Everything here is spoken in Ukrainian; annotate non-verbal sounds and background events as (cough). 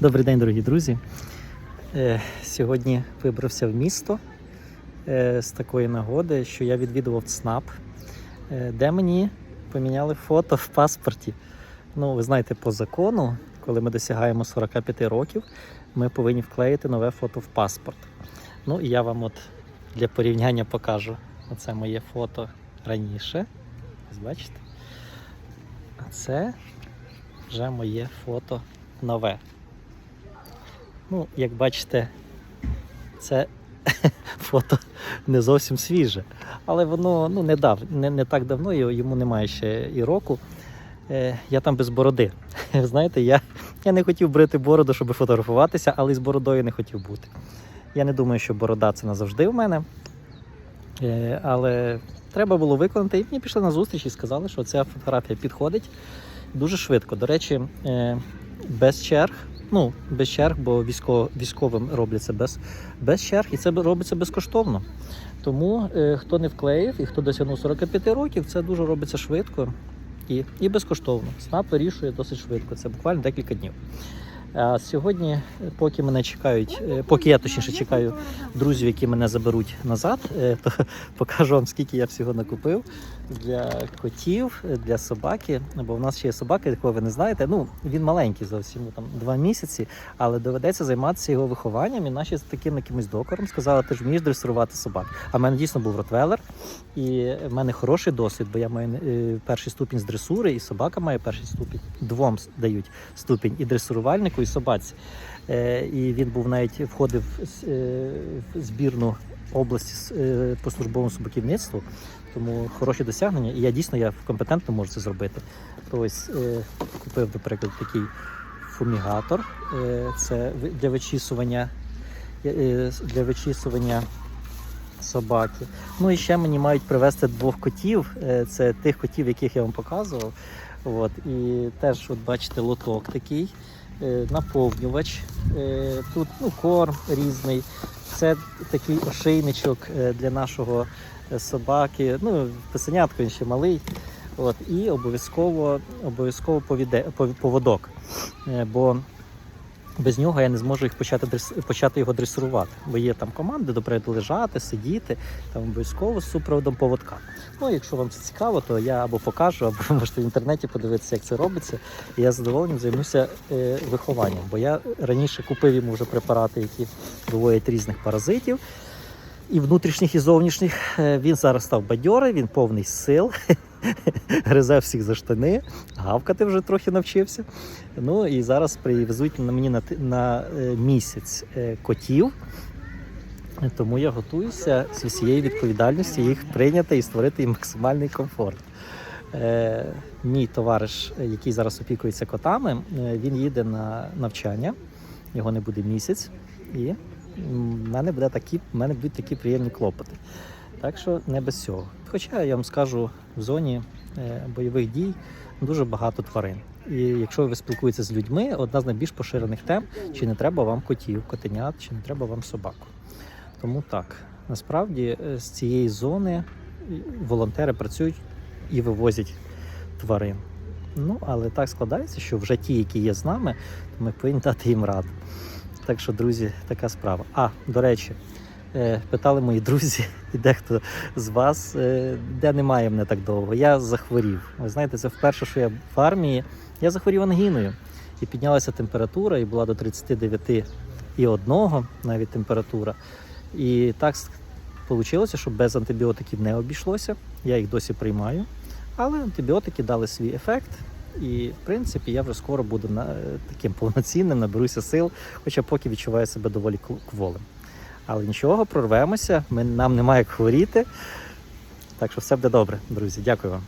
Добрий день, дорогі друзі. Е, Сьогодні вибрався в місто е, з такої нагоди, що я відвідував ЦНАП, е, де мені поміняли фото в паспорті. Ну, ви знаєте, по закону, коли ми досягаємо 45 років, ми повинні вклеїти нове фото в паспорт. Ну і я вам от для порівняння покажу. Оце моє фото раніше. Ось бачите? А це вже моє фото нове. Ну, як бачите, це (laughs) фото не зовсім свіже, але воно ну, не, дав, не, не так давно, йому немає ще і року. Е, я там без бороди. (laughs) Знаєте, я, я не хотів брити бороду, щоб фотографуватися, але з бородою не хотів бути. Я не думаю, що борода це назавжди в мене. Е, але треба було виконати. І мені пішли на зустріч і сказали, що ця фотографія підходить дуже швидко. До речі, е, без черг. Ну, без черг, бо військо, військовим робляться без, без черг, і це робиться безкоштовно. Тому е, хто не вклеїв і хто досягнув 45 років, це дуже робиться швидко і, і безкоштовно. СНАП вирішує досить швидко. Це буквально декілька днів. А сьогодні, поки мене чекають, е, поки я точніше чекаю друзів, які мене заберуть назад, е, то (laughs) покажу вам, скільки я всього накупив для котів, для собаки. Бо в нас ще є собака, якого ви не знаєте. Ну, він маленький зовсім, там два місяці, але доведеться займатися його вихованням. І наші з таким якимось докором сказали, ти ж вмієш дресирувати собак. А в мене дійсно був ротвелер, і в мене хороший досвід, бо я маю е, перший ступінь з дресури, і собака має перший ступінь. Двом дають ступінь і дресирувальнику, і собаці. Е, І він був навіть входив е, в збірну області по службовому собаківництву. Тому хороші досягнення, і я дійсно я компетентно можу це зробити. Ось купив, наприклад, такий фумігатор. Це для вичісування, для вичісування собаки. Ну і ще мені мають привезти двох котів. Е, це тих котів, яких я вам показував. От, і теж, от бачите, лоток такий, е, наповнювач. Е, тут ну, корм різний. Це такий ошейничок для нашого собаки. Ну, писанятко він ще малий. От, і обов'язково, обов'язково повіде, поводок. Бо без нього я не зможу їх почати, дрес- почати його дресирувати. Бо є там команди, до прикладу, лежати, сидіти, там обов'язково з супроводом поводка. Ну, якщо вам це цікаво, то я або покажу, або можете в інтернеті подивитися, як це робиться. І я задоволенням займуся е, вихованням. Бо я раніше купив йому вже препарати, які виводять різних паразитів. І внутрішніх, і зовнішніх. Е, Він зараз став бадьорий, він повний сил, (laughs) гризе всіх за штани, гавкати вже трохи навчився. Ну і зараз привезуть мені на, на е, місяць е, котів. Тому я готуюся з усією відповідальністю їх прийняти і створити їм максимальний комфорт. Е, мій товариш, який зараз опікується котами, е, він їде на навчання, його не буде місяць, і в мене, буде такі, в мене будуть такі приємні клопоти. Так що не без цього. Хоча я вам скажу, в зоні е, бойових дій дуже багато тварин. І якщо ви спілкуєтеся з людьми, одна з найбільш поширених тем, чи не треба вам котів, котенят, чи не треба вам собаку. Тому так, насправді е, з цієї зони волонтери працюють і вивозять тварин. Ну, але так складається, що вже ті, які є з нами, то ми повинні дати їм раду. Так що, друзі, така справа. А, до речі, е, питали мої друзі і дехто з вас, е, де немає мене так довго. Я захворів. Ви знаєте, це вперше, що я в армії. Я захворів ангіною. І піднялася температура, і була до 39 і одного навіть температура. І так вийшло, що без антибіотиків не обійшлося. Я їх досі приймаю. Але антибіотики дали свій ефект. І, в принципі, я вже скоро буду на, таким повноцінним, наберуся сил, хоча поки відчуваю себе доволі кволим. Але нічого, прорвемося, ми, нам немає як хворіти. Так що все буде добре, друзі. Дякую вам.